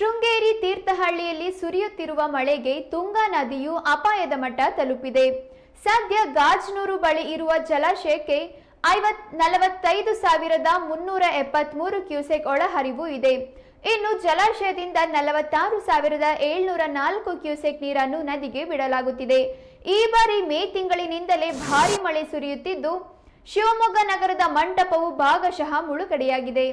ಶೃಂಗೇರಿ ತೀರ್ಥಹಳ್ಳಿಯಲ್ಲಿ ಸುರಿಯುತ್ತಿರುವ ಮಳೆಗೆ ತುಂಗಾ ನದಿಯು ಅಪಾಯದ ಮಟ್ಟ ತಲುಪಿದೆ. ಸದ್ಯ ಗಾಜ್ನೂರು ಬಳಿ ಇರುವ ಜಲಾಶಯಕ್ಕೆ ಐವತ್, ನಲವತ್ತೈದು ಸಾವಿರದ ಮುನ್ನೂರ ಎಪ್ಪತ್ಮೂರು ಕ್ಯೂಸೆಕ್ ಒಳಹರಿವು ಇದೆ. ಇನ್ನು ಜಲಾಶಯದಿಂದ ನಲವತ್ತಾರು ಸಾವಿರದ ಏಳ್ನೂರ ನಾಲ್ಕು ಕ್ಯೂಸೆಕ್ ನೀರನ್ನು ನದಿಗೆ ಬಿಡಲಾಗುತ್ತಿದೆ. ಈ ಬಾರಿ ಮೇ ತಿಂಗಳಿನಿಂದಲೇ ಭಾರಿ ಮಳೆ ಸುರಿಯುತ್ತಿದ್ದು, ಶಿವಮೊಗ್ಗ ನಗರದ ಮಂಟಪವು ಭಾಗಶಃ ಮುಳುಗಡೆಯಾಗಿದೆ.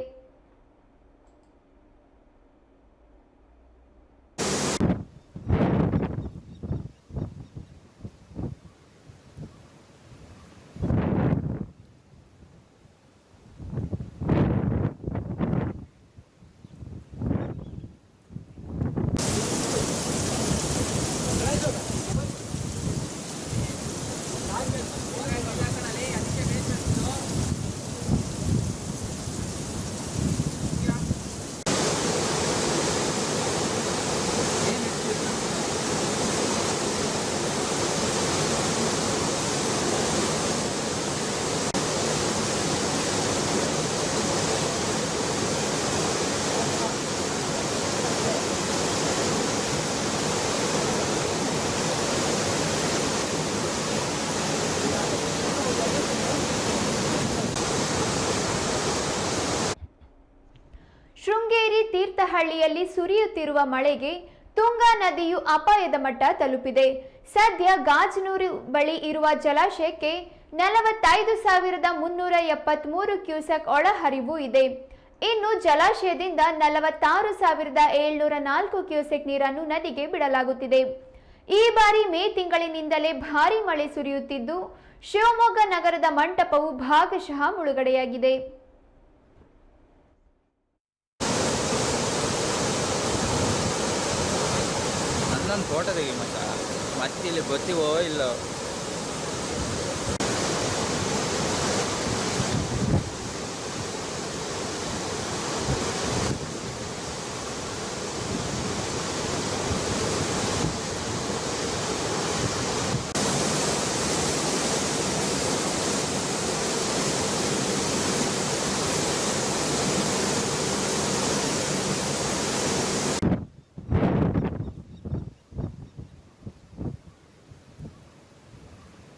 ಶೃಂಗೇರಿ ತೀರ್ಥಹಳ್ಳಿಯಲ್ಲಿ ಸುರಿಯುತ್ತಿರುವ ಮಳೆಗೆ ತುಂಗಾ ನದಿಯು ಅಪಾಯದ ಮಟ್ಟ ತಲುಪಿದೆ. ಸದ್ಯ ಗಾಜನೂರು ಬಳಿ ಇರುವ ಜಲಾಶಯಕ್ಕೆ ನಲವತ್ತೈದು ಸಾವಿರದ ಮುನ್ನೂರ ಎಪ್ಪತ್ಮೂರು ಕ್ಯೂಸೆಕ್ ಒಳಹರಿವು ಇದೆ. ಇನ್ನು ಜಲಾಶಯದಿಂದ ನಲವತ್ತಾರು ಸಾವಿರದ ಏಳ್ನೂರ ನಾಲ್ಕು ಕ್ಯೂಸೆಕ್ ನೀರನ್ನು ನದಿಗೆ ಬಿಡಲಾಗುತ್ತಿದೆ. ಈ ಬಾರಿ ಮೇ ತಿಂಗಳಿನಿಂದಲೇ ಭಾರೀ ಮಳೆ ಸುರಿಯುತ್ತಿದ್ದು, ಶಿವಮೊಗ್ಗ ನಗರದ ಮಂಟಪವು ಭಾಗಶಃ ಮುಳುಗಡೆಯಾಗಿದೆ. ನನ್ನೊಂದು ಫೋಟೋ ತೆಗಿ ಮಚ್ಚ ಮತ್ತೆ ಇಲ್ಲಿ ಗೊತ್ತಿವೋ ಇಲ್ಲೋ.